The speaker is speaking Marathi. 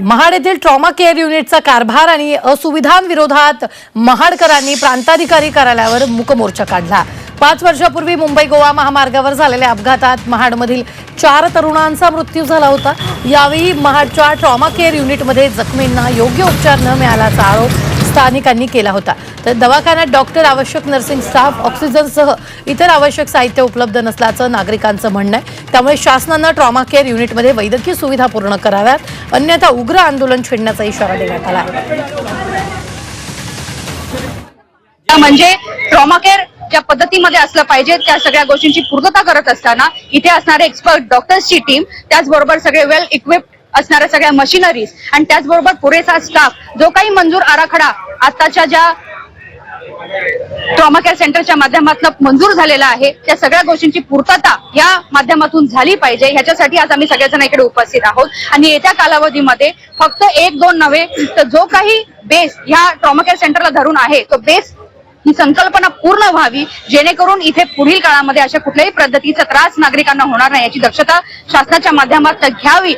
महाड येथील ट्रॉमा केअर युनिटचा कारभार आणि असुविधांविरोधात महाडकरांनी प्रांताधिकारी कार्यालयावर मुकमोर्चा काढला. पाच वर्षापूर्वी मुंबई गोवा महामार्गावर झालेल्या अपघातात महाडमधील चार तरुणांचा मृत्यू झाला होता. यावेळी महाडच्या ट्रॉमा केअर युनिटमध्ये जखमींना योग्य उपचार न मिळाल्याचा आरोप स्थानिकांनी केला होता. तर दवाखान्यात डॉक्टर आवश्यक नर्सिंग स्टाफ ऑक्सिजनसह इतर आवश्यक साहित्य उपलब्ध नसल्याचं नागरिकांचं म्हणणं आहे. त्यामुळे शासनानं ट्रॉमा केअर युनिटमध्ये वैद्यकीय सुविधा पूर्ण कराव्यात. अन्यथा उग्र आंदोलन छेडण्याचा इशारा देण्यात आला. म्हणजे ट्रॉमा केअर ज्या पद्धतीमध्ये असलं पाहिजे त्या सगळ्या गोष्टींची पूर्तता करत असताना इथे असणारे एक्सपर्ट डॉक्टर्सची टीम त्याचबरोबर सगळे वेल इक्विप्ड असणाऱ्या सगळ्या मशिनरीज आणि त्याचबरोबर पुरेसा स्टाफ जो काही मंजूर आराखडा आताच्या ज्या ट्रॉमा केअर सेंटरच्या माध्यमातून मंजूर झालेला आहे. त्या सगळ्या गोष्टींची पूर्तता या माध्यमातून झाली पाहिजे. ह्याच्यासाठी आज आम्ही सगळेजण इकडे उपस्थित आहोत. आणि येत्या कालावधीमध्ये फक्त एक दोन नव्हे तर जो काही बेस ह्या ट्रॉमा केअर सेंटरला धरून आहे तो बेस ही संकल्पना पूर्ण व्हावी जेणेकरून इथे पुढील काळामध्ये अशा कुठल्याही पद्धतीचा त्रास नागरिकांना होणार नाही याची दक्षता शासनाच्या माध्यमातून घ्यावी